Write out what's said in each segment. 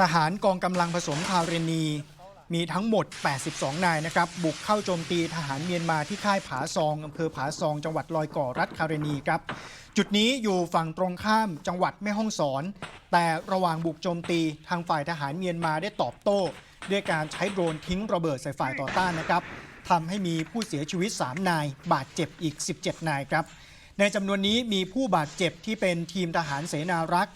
ทหารกองกำลังผสมคาเรนี มีทั้งหมด 82 นายนะครับ บุกเข้าโจมตีทหารเมียนมาที่ค่ายผาซองอำเภอผาซองจังหวัดลอยก่อรัฐคาเรนีครับ จุดนี้อยู่ฝั่งตรงข้ามจังหวัดแม่ฮ่องสอน แต่ระหว่างบุกโจมตีทางฝ่ายทหารเมียนมาได้ตอบโต้ ด้วยการใช้โดรนทิ้งระเบิดใส่ฝ่ายต่อต้านนะครับทำให้มีผู้เสียชีวิต 3 นาย บาดเจ็บอีก 17 นายครับ ในจำนวนนี้มีผู้บาดเจ็บที่เป็นทีมทหารเสนารักษ์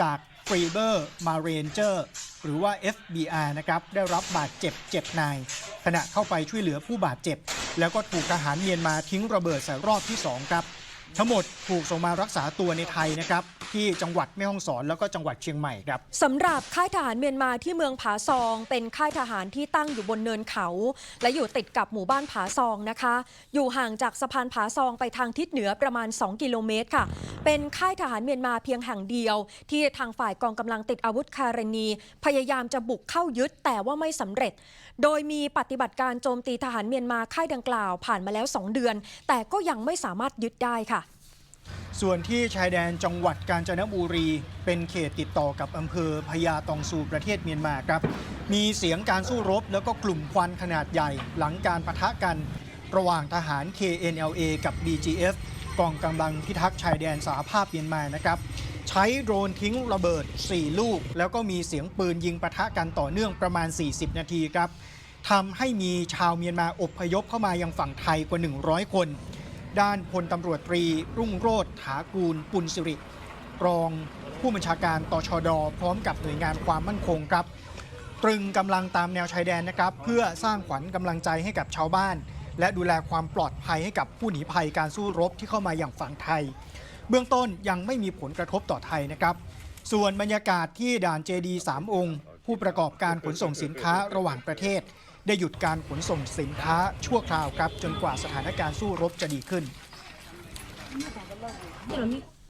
จาก ฟรีเบอร์มาเรนเจอร์หรือว่า FBR นะครับได้รับบาดเจ็บเจ็บนาย ขณะเข้าไปช่วยเหลือผู้บาดเจ็บ แล้วก็ถูกทหารเมียนมาทิ้งระเบิดใส่รอบที่ 2 ครับ ทั้งหมดถูกส่งมารักษาตัวในไทยนะครับที่จังหวัดแม่ฮ่องสอนแล้วก็จังหวัดเชียงใหม่ครับสำหรับค่ายทหารเมียนมาที่เมืองผาซอง เป็นค่ายทหารที่ตั้งอยู่บนเนินเขา และอยู่ติดกับหมู่บ้านผาซองนะคะ อยู่ห่างจากสะพานผาซองไปทางทิศเหนือประมาณ 2 กิโลเมตรค่ะ เป็นค่ายทหารเมียนมาเพียงแห่งเดียว ที่ทางฝ่ายกองกำลังติดอาวุธคารนีพยายามจะบุกเข้ายึดแต่ว่าไม่สำเร็จ โดยมีปฏิบัติการโจมตีทหารเมียนมาค่ายดังกล่าวผ่านมาแล้ว 2 เดือน แต่ก็ยังไม่สามารถยึดได้ค่ะ ส่วนที่ชายแดนจังหวัดกาญจนบุรี เป็นเขตติดต่อกับอำเภอพญาตองซูประเทศเมียนมาครับ มีเสียงการสู้รบแล้วก็กลุ่มควันขนาดใหญ่ หลังการปะทะกัน ระหว่างทหาร KNLA กับ BGF กองกำลังพิทักษ์ชายแดนสหภาพเมียนมานะครับ ใช้โดรนทิ้งระเบิด 4 ลูก แล้วก็มีเสียงปืนยิงปะทะกันต่อเนื่องประมาณ 40 นาทีครับทำให้มีชาวเมียนมาอพยพเข้ามายังฝั่งไทยกว่า 100 คน ด้านพลตำรวจตรี รุ่งโรธถากูล ปุณสิริ รองผู้บัญชาการตชด พร้อมกับหน่วยงานความมั่นคงครับ ตรึงกำลังตามแนวชายแดนนะครับ เพื่อสร้างขวัญกำลังใจให้กับชาวบ้าน และดูแลความปลอดภัยให้กับผู้หนีภัยการสู้รบที่เข้ามาอย่างฝั่งไทย เบื้องต้นยังไม่มีผลกระทบต่อไทยนะครับ ส่วนบรรยากาศที่ด่านเจดีสามองค์ ผู้ประกอบการขนส่งสินค้าระหว่างประเทศ ได้หยุดการขนส่งสินค้าชั่วคราวครับ จนกว่าสถานการณ์สู้รบจะดีขึ้น